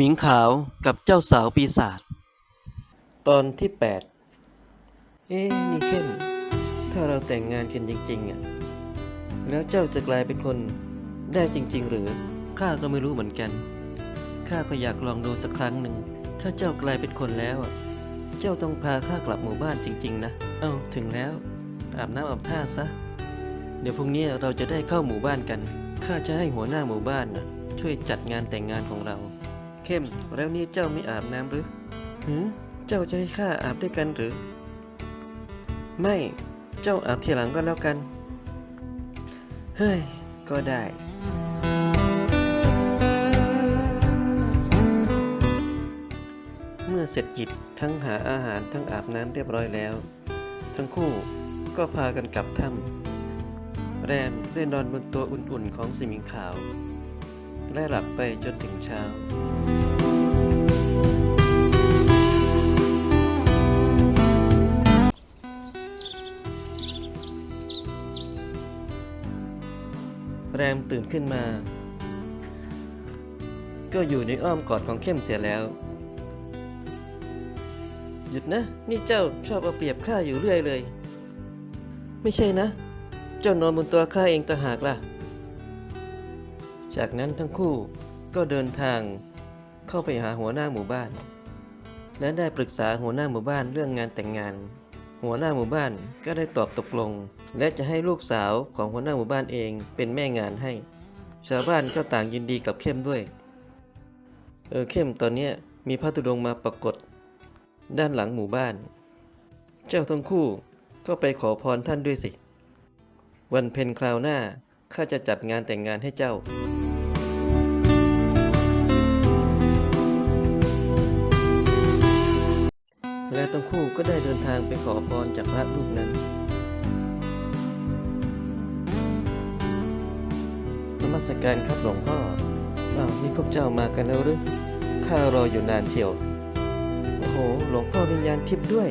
มิงขาวกับเจ้าสาวปีศาจตอนที่ 8 เอ๊ะนี่เข้ม ถ้าเราแต่งงานกันจริงๆอะแล้วเจ้าจะกลายเป็นคนได้จริง ๆ หรือข้าก็ไม่รู้เหมือนกันข้าก็อยากลองดูสักครั้งหนึ่งถ้าเจ้ากลายเป็นคนแล้วอะเจ้าต้องพาข้ากลับหมู่บ้านจริง ๆ นะ เอ้าถึงแล้ว อาบน้ำอาบท่าซะ เดี๋ยวพรุ่งนี้เราจะได้เข้าหมู่บ้านกันข้าจะให้หัวหน้าหมู่บ้านน่ะช่วยจัดงานแต่งงานของเรา เข้ม แล้วนี่เจ้าไม่อาบน้ำหรือหืมเจ้าจะให้ข้าอาบด้วยกันหรือ ไม่ เจ้าอาบทีหลังก็แล้วกัน เฮ้ย ก็ได้เมื่อเสร็จกิจทั้งหาอาหารทั้งอาบน้ำเรียบร้อยแล้ว ทั้งคู่ก็พากันกลับถ้ำแรมได้นอนบนตัวอุ่นๆของสมิงขาว และหลับไปจนถึงเช้า มตื่นขึ้นมา ก็อยู่ในอ้อมกอดของเข้มเสียแล้ว หยุดนะ นี่เจ้าชอบเอาเปรียบข้าอยู่เรื่อยเลย ไม่ใช่นะ เจ้านอนบนตัวข้าเองต่างหากล่ะ จากนั้นทั้งคู่ก็เดินทางเข้าไปหาหัวหน้าหมู่บ้าน และได้ปรึกษาหัวหน้าหมู่บ้านเรื่องงานแต่งงาน หัวหน้าหมู่บ้านก็ได้ตอบตกลง และจะให้ลูกสาวของหัวหน้าหมู่บ้านเองเป็นแม่งานให้ ชาวบ้านก็ต่างยินดีกับเข้มด้วย เออเข้มตอนนี้มีพระธุดงมาปรากฏ ด้านหลังหมู่บ้าน เจ้าทั้งคู่ก็ไปขอพรท่านด้วยสิ วันเพ็ญคราวหน้าข้าจะจัดงานแต่งงานให้เจ้า คู่ก็ได้เดินทางไปขอพรจากพระรูปนั้นนมัสการครับหลวงพ่ออ้าวนี่พวกเจ้ามากันแล้วหรือข้ารออยู่นานเชียว โอ้โห หลวงพ่อมียานทิพย์ด้วย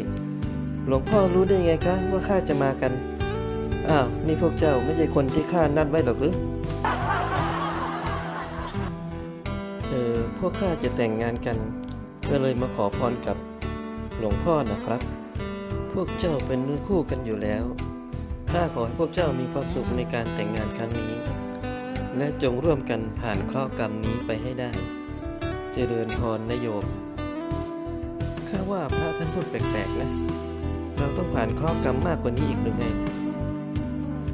หลวงพ่อรู้ได้ไงคะว่าข้าจะมากัน อ้าวนี่พวกเจ้าไม่ใช่คนที่ข้านัดไว้หรอกหรือเออพวกข้าจะแต่งงานกัน ก็เลยมาขอพรกับ หลวงพ่อนะครับ พวกเจ้าเป็นเนื้อคู่กันอยู่แล้ว ข้าขอให้พวกเจ้ามีความสุขในการแต่งงานครั้งนี้ และจงร่วมกันผ่านเคราะห์กรรมนี้ไปให้ได้ เจริญพรนะโยม ข้าว่าพระท่านพูดแปลกๆนะ เราต้องผ่านเคราะห์กรรมมากกว่านี้อีกหรือไง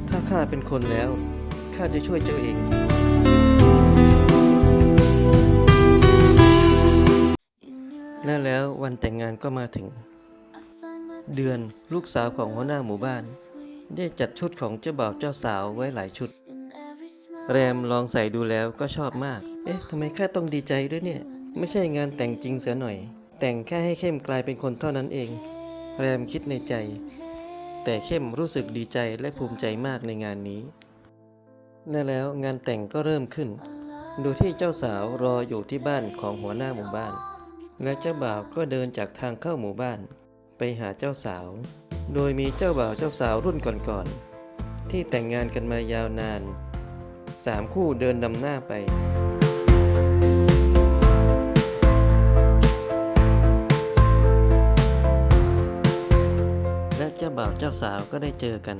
ถ้าข้าเป็นคนแล้ว ข้าจะช่วยเจ้าเอง และแล้ววันแต่งงานก็มาถึง เดือนลูกสาวของหัวหน้าหมู่บ้าน ได้จัดชุดของเจ้าบ่าวเจ้าสาวไว้หลายชุด แรมลองใส่ดูแล้วก็ชอบมาก เอ๊ะทำไมข้าต้องดีใจด้วยเนี่ย ไม่ใช่งานแต่งจริงเสียหน่อย แต่งแค่ให้เข้มกลายเป็นคนเท่านั้นเอง แรมคิดในใจ แต่เข้มรู้สึกดีใจและภูมิใจมากในงานนี้นั่นแล้วงานแต่งก็เริ่มขึ้น โดยที่เจ้าสาวรออยู่ที่บ้านของหัวหน้าหมู่บ้าน และเจ้าบ่าวก็เดินจากทางเข้าหมู่บ้าน ไปหาเจ้าสาว โดยมีเจ้าบ่าวเจ้าสาวรุ่นก่อนๆ ที่แต่งงานกันมายาวนานสามคู่เดินนำหน้าไป และเจ้าบ่าวเจ้าสาวก็ได้เจอกัน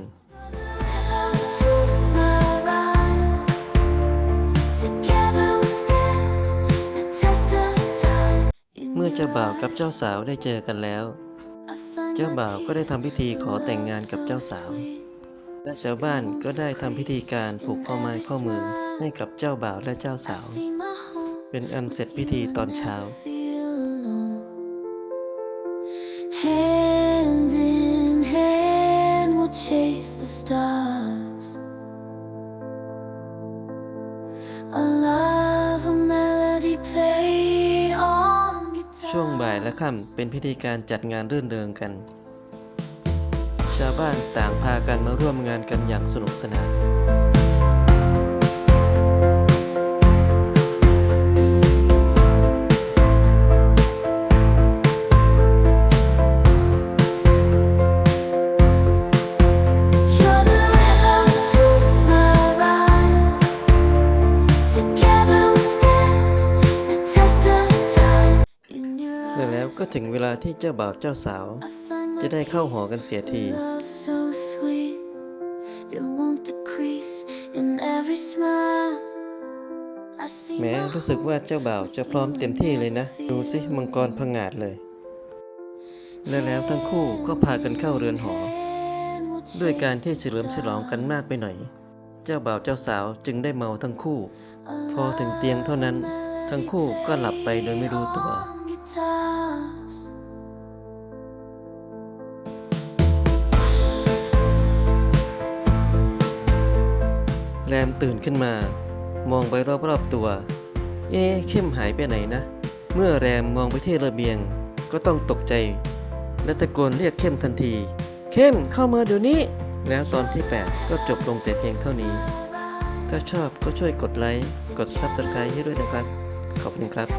จ้าบ่าวกับเจ้าสาวได้เจอกันแล้ว เจ้าบ่าวก็ได้ทำพิธีขอแต่งงานกับเจ้าสาว และชาวบ้านก็ได้ทำพิธีการผูกข้อไม้ข้อมือให้กับเจ้าบ่าวและเจ้าสาว เป็นอันเสร็จพิธีตอนเช้า และค่ำเป็นพิธีการจัดงานรื่นเริงกัน ชาวบ้านต่างพากันมาร่วมงานกันอย่างสนุกสนาน ถึงเวลาที่เจ้าบ่าวเจ้าสาว I find จะ my ได้เข้าหอกันเสียที love so sweet. It won't decrease in every smile. I see แม้ my รู้สึกว่าเจ้าบ่าวจะพร้อมเต็มที่เลยนะ ดูสิมังกรพังงาดเลย และแล้วทั้งคู่ก็พากันเข้าเรือนหอ hand will ด้วยการ chase ที่เฉลิมฉลองกันมากไปหน่อย เจ้าบ่าวเจ้าสาวจึงได้เมาทั้งคู่ พอถึงเตียงเท่านั้น ทั้งคู่ก็หลับไปโดยไม่รู้ตัว long แรมตื่นขึ้นมา มองไปรอบๆตัว เอ๊ะเข้มหายไปไหนนะ เมื่อแรมมองไปที่ระเบียง ก็ต้องตกใจ และตะโกนเรียกเข้มทันที เข้มเข้ามาเดี๋ยวนี้ แล้วตอนที่ 8 ก็จบลงแต่เพียงเท่านี้ ถ้าชอบก็ช่วยกดไลค์ กดซับสไครต์ให้ด้วยนะครับ ขอบคุณครับ